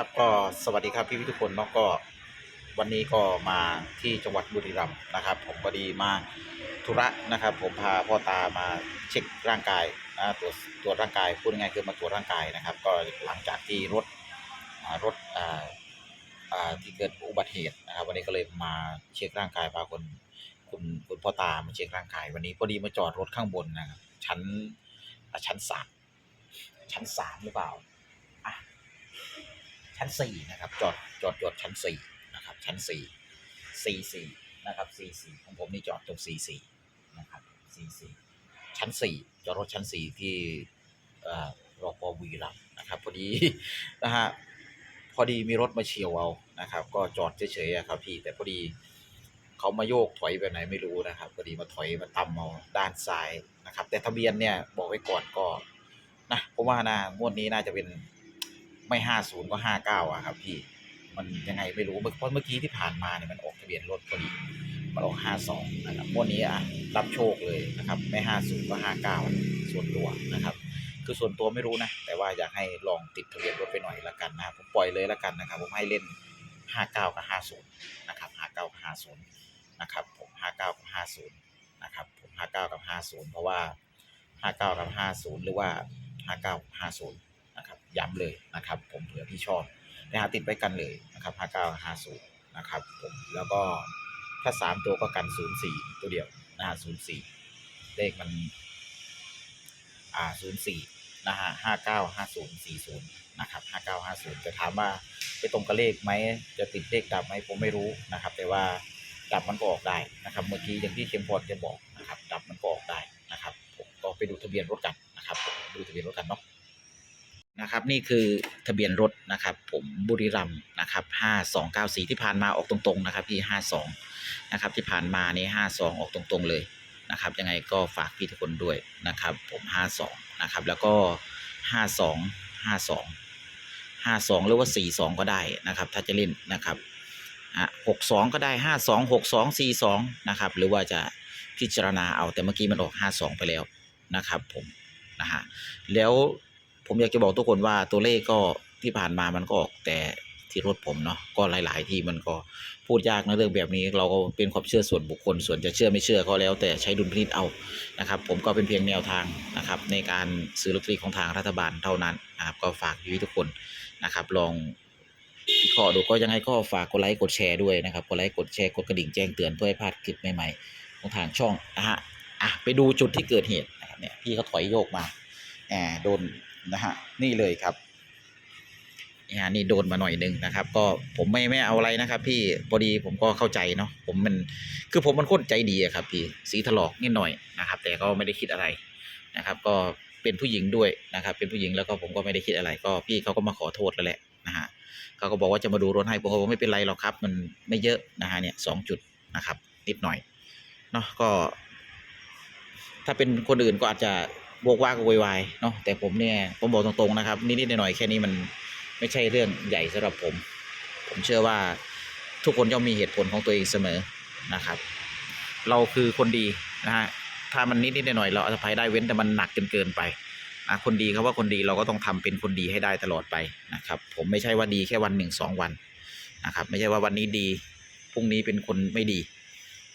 ครับก็สวัสดีครับพี่ๆทุกคนเนาะก็วันนี้ก็มาที่จังหวัดบุรีรัมย์นะครับ ผมพอดีมาธุระนะครับ ผมพาพ่อตามาเช็คร่างกายนะตรวจตรวจร่างกายพูดง่ายๆคือมาตรวจร่างกายนะครับ ก็หลังจากที่รถรถอ่าอ่าที่เกิดอุบัติเหตุนะครับ วันนี้ก็เลยมาเช็คร่างกายพาคนคุณคุณพ่อตามาเช็คร่างกาย วันนี้พอดีมาจอดรถข้างบนนะครับชั้นชั้นสามชั้นสามหรือเปล่า ชั้นสี่นะครับ จอดจอดจอดชั้นสี่นะครับ ชั้นสี่สี่สี่นะครับสี่สี่ของผมนี่จอดตรงสี่สี่นะครับสี่สี่ชั้นสี่จอดรถชั้นสี่ที่เอ่อรอปวีรัมนะครับพอดีนะฮะพอดีมีรถมาเฉียวเอานะครับ ก็จอดเฉยๆครับพี่แต่พอดีเขามาโยกถอยไปไหนไม่รู้นะครับพอดีมาถอยมาตำเอาด้านซ้ายนะครับ แต่ทะเบียนเนี่ยบอกไว้ก่อนก็นะผมว่านะงวดนี้น่าจะเป็น ไม่ห้าศูนย์ก็ห้าเก้าอะครับพี่มันยังไงไม่รู้เพราะเมื่อกี้ที่ผ่านมาเนี่ยมันออกทะเบียนรถพอดีมันออกห้าสองนะครับงวดนี้อะรับโชคเลยนะครับไม่ห้าศูนย์ก็ห้าเก้าส่วนตัวนะครับ คือส่วนตัวไม่รู้นะ แต่ว่าอยากให้ลองติดทะเบียนรถไปหน่อยละกันนะครับผมปล่อยเลยละกันนะครับ ผมให้เล่นห้าเก้ากับห้าศูนย์นะครับห้าเก้ากับห้าศูนย์นะครับผมห้าเก้ากับห้าศูนย์นะครับผมห้าเก้ากับห้าศูนย์เพราะว่าห้าเก้ากับห้าศูนย์หรือว่าห้าเก้าห้าศูนย์ ย้ำเลยนะครับผมเผื่อพี่ชอบนะฮะติดไว้กันเลยนะครับห้าเก้าห้าศูนย์นะครับผมแล้วก็ถ้าสามตัวก็กันศูนย์สี่ตัวเดียวนะฮะศูนย์สี่เลขมันอ่าศูนย์สี่นะฮะห้าเก้าห้าศูนย์สี่ศูนย์นะครับห้าเก้าห้าศูนย์จะถามว่าไปตรงกับเลขไหมจะติดเลขดับไหมผมไม่รู้นะครับ แต่ว่าดับมันก็ออกได้นะครับ เมื่อกี้อย่างที่เข็มพอดจะบอกนะครับ ดับมันก็ออกได้นะครับ ผมก็ไปดูทะเบียนรถกันนะครับดูทะเบียนรถกันเนาะ นะครับนี่คือทะเบียนรถนะครับ ผมบุรีรัมย์นะครับห้าสองเก้าสี่ที่ผ่านมาออกตรงๆนะครับพี่ห้าสองนะครับที่ผ่านมานี่ห้าสองออกตรงๆเลยนะครับยังไงก็ฝากพี่ทุกคนด้วยนะครับ ผมห้าสองนะครับแล้วก็ห้าสองห้าสองห้าสองหรือว่าสี่สองก็ได้นะครับ ถ้าจะเล่นนะครับหกสองก็ได้ห้าสองหกสองสี่สองนะครับหรือว่าจะพิจารณาเอาแต่เมื่อกี้มันออกห้าสองไปแล้วนะครับผมนะฮะแล้ว ผมอยากจะบอกทุกคนว่าตัวเลขก็ที่ผ่านมามันก็ออกแต่ที่รถผมเนาะก็หลาย ๆ ที่มันก็พูดยากนะเรื่องแบบนี้เราก็เป็นความเชื่อส่วนบุคคลส่วนจะเชื่อไม่เชื่อก็แล้ว แต่ใช้ดุลพินิจเอานะครับ ผมก็เป็นเพียงแนวทางนะครับ ในการซื้อลอตเตอรี่ของทางรัฐบาลเท่านั้นนะครับก็ฝากพี่ทุกคนนะครับ ลองวิเคราะห์ดูก็ยังไงก็ฝากกดไลค์กดแชร์ด้วยนะครับกดไลค์กดแชร์กดกระดิ่งแจ้งเตือนเพื่อให้พลาดคลิปใหม่ๆของทางช่องนะฮะอะไปดูจุดที่เกิดเหตุนะครับเนี่ยพี่เขาถอยโยกมาแหมโดน นะฮะนี่เลยครับนี่ฮะนี่โดนมาหน่อยหนึงนะครับ ก็ผมไม่ไม่เอาอะไรนะครับ พี่พอดีผมก็เข้าใจเนาะผมมันคือผมมันคนใจดีอะครับ พี่สีถลอกนิดหน่อยนะครับ แต่ก็ไม่ได้คิดอะไรนะครับ ก็เป็นผู้หญิงด้วยนะครับ เป็นผู้หญิงแล้วก็ผมก็ไม่ได้คิดอะไร ก็พี่เขาก็มาขอโทษแล้วแหละนะฮะเขาก็บอกว่าจะมาดูรถให้ผมก็บอกไม่เป็นไรหรอกครับ มันไม่เยอะนะฮะเนี่ยสองจุดนะครับ นิดหน่อยเนาะก็ ถ้าเป็นคนอื่นก็อาจจะ โวกว่ากโวยวายเนาะแต่ผมเนี่ยผมบอกตรงๆนะครับนิดๆหน่อยๆแค่นี้มันไม่ใช่เรื่องใหญ่สำหรับผม ผมเชื่อว่าทุกคนย่อมมีเหตุผลของตัวเองเสมอนะครับ เราคือคนดีนะฮะถ้ามันนิดๆหน่อยๆเราอภัยได้เว้นแต่มันหนักจนเกินไปนะคนดีเขาว่าคนดีเราก็ต้องทำเป็นคนดีให้ได้ตลอดไปนะครับ ผมไม่ใช่ว่าดีแค่วันหนึ่งสองวันนะครับ ไม่ใช่ว่าวันนี้ดีพรุ่งนี้เป็นคนไม่ดี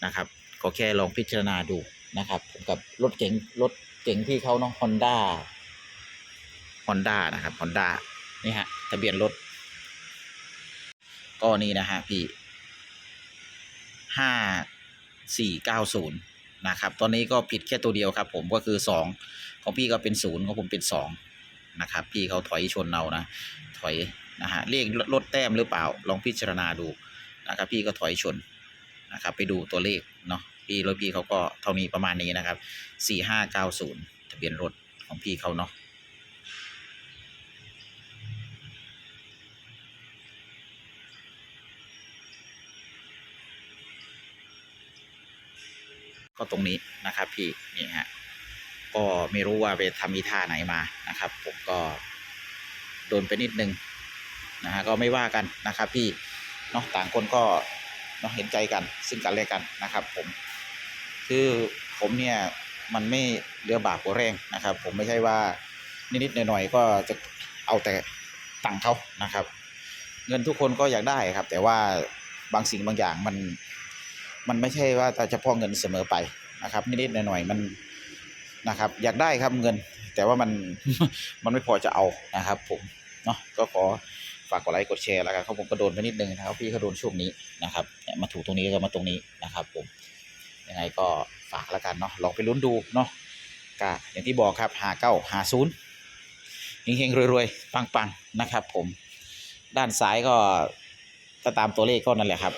นะครับ ก็แค่ลองพิจารณาดู นะครับผมกับรถเก๋งรถเก๋งที่เขาเนาะฮอนด้าฮอนด้านะครับฮอนด้านี่ฮะ ทะเบียนรถ ก็นี่นะฮะพี่ห้าสี่เก้าศูนย์นะครับ ตอนนี้ก็ผิดแค่ตัวเดียวครับ ผมก็คือสองของพี่ก็เป็นศูนย์ของผมเป็นสองนะครับ พี่เขาถอยชนเรานะ ถอยนะฮะเลขลดแต้มหรือเปล่า ลองพิจารณาดูนะครับ พี่ก็ถอยชนนะครับ ไปดูตัวเลขเนาะ พี่รถพี่เขาก็เท่านี้ประมาณนี้นะครับสี่ห้าเก้าศูนย์ทะเบียนรถของพี่เขาเนาะก็ตรงนี้นะครับพี่นี่ฮะก็ไม่รู้ว่าไปทำอีท่าไหนมานะครับ ผมก็โดนไปนิดนึงนะฮะก็ไม่ว่ากันนะครับ พี่เนาะต่างคนก็เนาะเห็นใจกันซึ่งกันและกันนะครับ ผม คือผมเนี่ยมันไม่เรือบาปกว่าแรงนะครับ ผมไม่ใช่ว่านิดๆหน่อยๆก็จะเอาแต่ตังค์เขานะครับ เงินทุกคนก็อยากได้ครับ แต่ว่าบางสิ่งบางอย่างมันมันไม่ใช่ว่าแต่เฉพาะเงินเสมอไปนะครับนิดๆหน่อยๆมันนะครับ อยากได้ครับเงิน แต่ว่ามันมันไม่พอจะเอานะครับ ผมเนาะก็ขอฝากกดไลค์กดแชร์แล้วกันเขาผมก็โดนไปนิดนึงนะครับพี่เขาโดนช่วงนี้นะครับเนี่ยมาถูกตรงนี้ก็มาตรงนี้นะครับผม ยังไงก็ฝากแล้วกันเนาะลองไปลุ้นดูเนาะก็อย่างที่บอกครับหาเก้าหาศูนย์เฮงๆรวยๆปังๆนะครับ ผมด้านซ้ายก็ถ้าตามตัวเลขก็นั่นแหละครับ